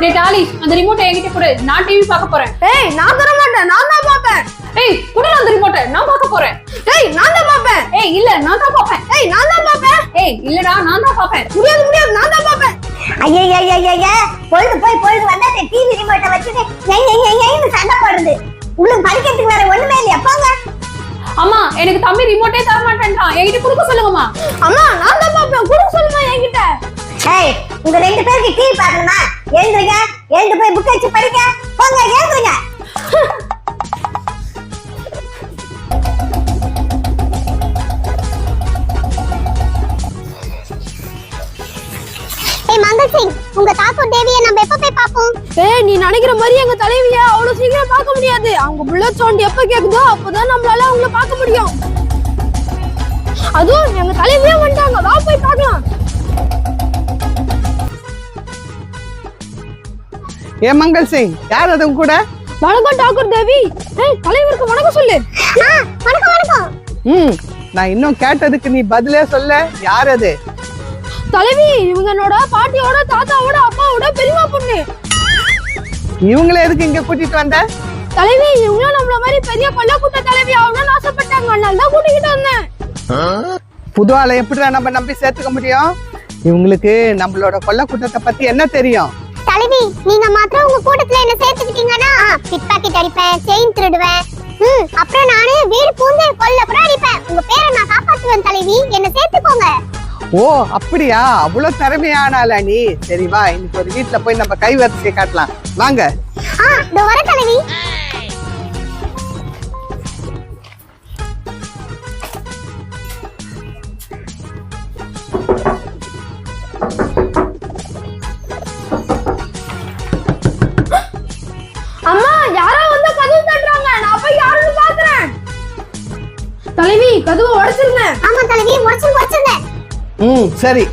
டேய் டாலி அந்த ரிமோட்டை என்கிட்ட கொடு. நான் டிவி பார்க்க போறேன். ஏய் நான் தர மாட்டேன். நான் தான் பாப்பேன் ஏய் குடு அந்த ரிமோட்டை நான் பார்க்க போறேன். ஏய் நான் தான் பாப்பேன் ஏய் இல்ல நான் தான் பார்ப்பேன். ஏய் நான் தான் பாப்பேன் ஏய் இல்லடா நான் தான் பார்ப்பேன். முடியாது முடியாது நான் தான் பாப்பேன் ஐயய்யய்யய்ய பொழுது போய் பொழுது வந்தா டிவி ரிமோட்டை வச்சுட்டு சண்டை போடுறது. உங்களுக்கு படிக்கிறதுக்கு வேற ஒண்ணுமே இல்லையா? போங்க. அம்மா எனக்கு தம்பி ரிமோட்டே தர மாட்டேன்றான் என்கிட்ட கொடுக்க சொல்லுங்கம்மா. அம்மா நான் தான் பாப்பேன். குடு சொல்லுமா என்கிட்ட? ஏய் உங்க ரெண்டு பேருக்கு டிவி பார்க்கணுமா? எழுந்துருங்க. எழுந்து போய் புக் வச்சு படிக்க போங்க எழுந்துருங்க. ஏய் மங்கல் சிங் உங்க தாக்கூர் தேவியை ஏய் நீ நினைக்கிற மாதிரி எங்க தலைவிய அவ்வளவு சீக்கிரம் பார்க்க முடியாது. அவங்க புல்லட் சவுண்ட் எப்ப கேக்குதோ அப்பதான் நம்மளால அவங்கள பார்க்க முடியும். அதுவும் எங்க தலைவியே வந்துட்டாங்க. வா போய் பார்க்கலாம். ஏ மங்கள் சிங் யார் அது உங்க கூட? வணக்கம் டாக்கூர் தேவி. ஏய் தலைவருக்கு வணக்கம் சொல்லு. ஆ வணக்கம் வணக்கம். ம் நான் இன்னும் கேட்டதுக்கு நீ பதிலே சொல்ல. யார் அது? தலைவி இவங்க என்னோட பாட்டியோட தாத்தாவோட அப்பாவோட பெரியமா பொண்ணு. இவங்கள எதுக்கு இங்க கூட்டிட்டு வந்த? தலைவி இவங்களும் நம்மள மாதிரி பெரிய கொல்லக்கூட்ட தலைவி ஆகணும்னு ஆசைப்பட்டாங்க. அதனால தான் கூட்டிக்கிட்டு வந்தேன். புது ஆளை எப்படிடா நம்ம நம்பி சேர்த்துக்க முடியும்? இவங்களுக்கு நம்மளோட கொல்ல கூட்டத்தை பத்தி என்ன தெரியும்? தலைவி நீங்க மாத்திரம் உங்க கூட்டத்துல என்ன சேர்த்துக்கிட்டீங்கன்னா பிட் பாக்கெட் அடிப்பேன் செயின் திருடுவேன். ம் அப்புறம் நானு வீடு பூந்து கொல்ல அப்புறம் அடிப்பேன். உங்க பேரை நான் காப்பாத்துவேன் தலைவி. என்ன சேர்த்துக்கோங்க. ஓ அப்படியா? அவ்வளவு திறமையான ஆளா நீ? சரி வா இன்னைக்கு ஒரு வீட்ல போய் நம்ம கை வரிசையை காட்டலாம். வாங்க. அம்மா யாரோ வந்து கதவு தட்டுறாங்க நான் போய் யாருன்னு பாக்குறேன். தலைவி கதவை உடைச்சிருங்க. ஆமா தலைவி முடிச்சு முடிச்சுங்க ம் சரி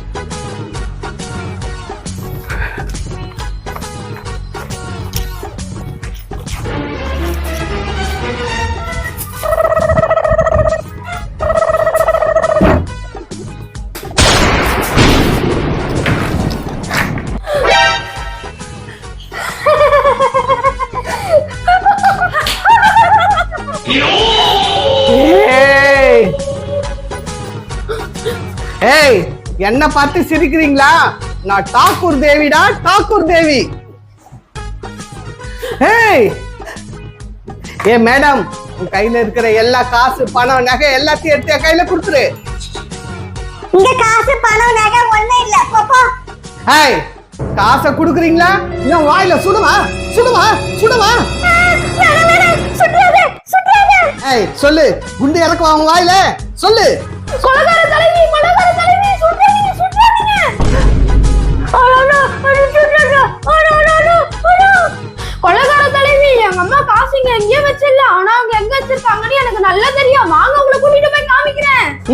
ஏய் ஏய் என்ன பார்த்து சிரிக்கிறீங்களா? நான் டாக்கூர் தேவிடா டாக்கூர் தேவி. ஏய் ஏ மேடம் உன் கையில இருக்கிற எல்லா காசு பணம் நகை எல்லாத்தையும் எடுத்து என் கையில கொடுத்துரு. இங்க காசு பணம் நகை ஒண்ணே இல்ல. போ போ. ஏய் காசை கொடுக்குறீங்களா? இன்னும் வாயில வேணாம். சுற்றாத சுற்றாத ஏய் சொல்லு. குண்டு இறக்குவா உன் வாயில? சொல்லு. கொலகார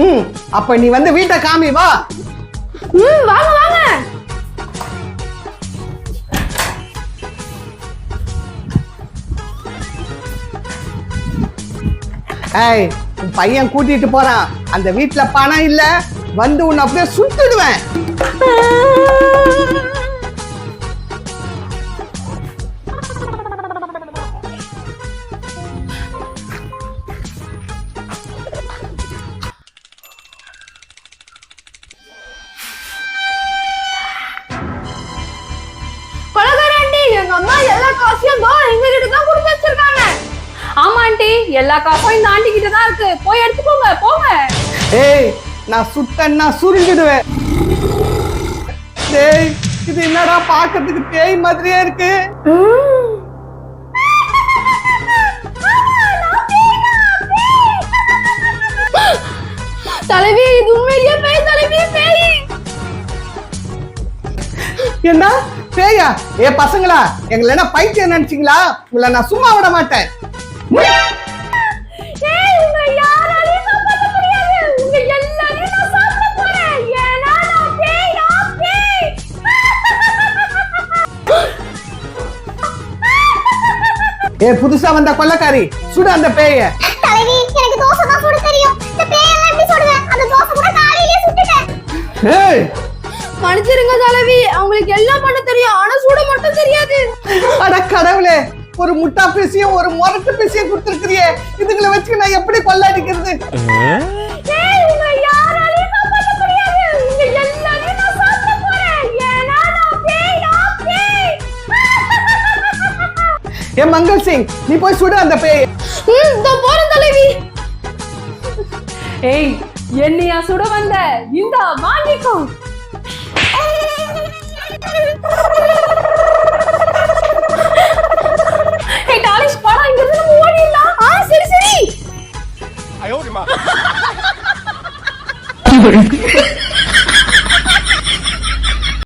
ம் அப்ப நீ வந்து வீட்டை காமி வா. ம் வாங்க வாங்க ஏய் உன் பையன் கூட்டிட்டு போறான். அந்த வீட்ல பணம் இல்லை. வந்து உன்னை அப்படியே சுட்டுடுவேன். கொலகார ஆண்டி எங்க அம்மா எல்லா காசையும் தான் எங்க கிட்ட தான் கொடுத்து வச்சிருக்காங்க. ஆமா ஆண்டி எல்லா காசும் இந்த ஆண்டி கிட்ட தான் இருக்கு. போய் எடுத்துக்கோங்க போங்க. ஏய் நான் சுட்டன்னா சுருங்கிடுவேன். டேய் இது என்னடா பார்க்கிறதுக்கு பேய் மாதிரியே இருக்கு. தலைவி இது உண்மையிலேயே பேய் தலைவி பேய். என்ன பேயா? ஏ பசங்களா எங்களை என்ன பைத்தியம் நினைச்சீங்களா? உங்களை நான் சும்மா விட மாட்டேன். ஏ புதுசா வந்த கொள்ளக்காரி சுடு அந்த பேய. தலைவி எனக்கு தோசை தான் சுட தெரியும். இந்த பேயெல்லாம் எப்படி சுடுவேன்? அந்த தோசை கூட காலையிலேயே சுட்டுட்டேன். ஏய் மன்னிச்சிருங்க தலைவி அவங்களுக்கு எல்லாம் பண்ண தெரியும் ஆனா சுட மட்டும் தெரியாது. அட கடவுளே ஒரு முட்டா பீசியும் ஒரு முரட்டு பீசியும் கொடுத்துருக்கிறியே. இதுங்களை வச்சு நான் எப்படி கொள்ளடிக்கிறது ஏய் ஏ மங்கள் சிங் நீ போய் சுடு அந்த பேய. ம் இதோ போறேன் தலைவி. ஏய் என்னையா சுட வந்த? இந்த வாங்கிக்கோ.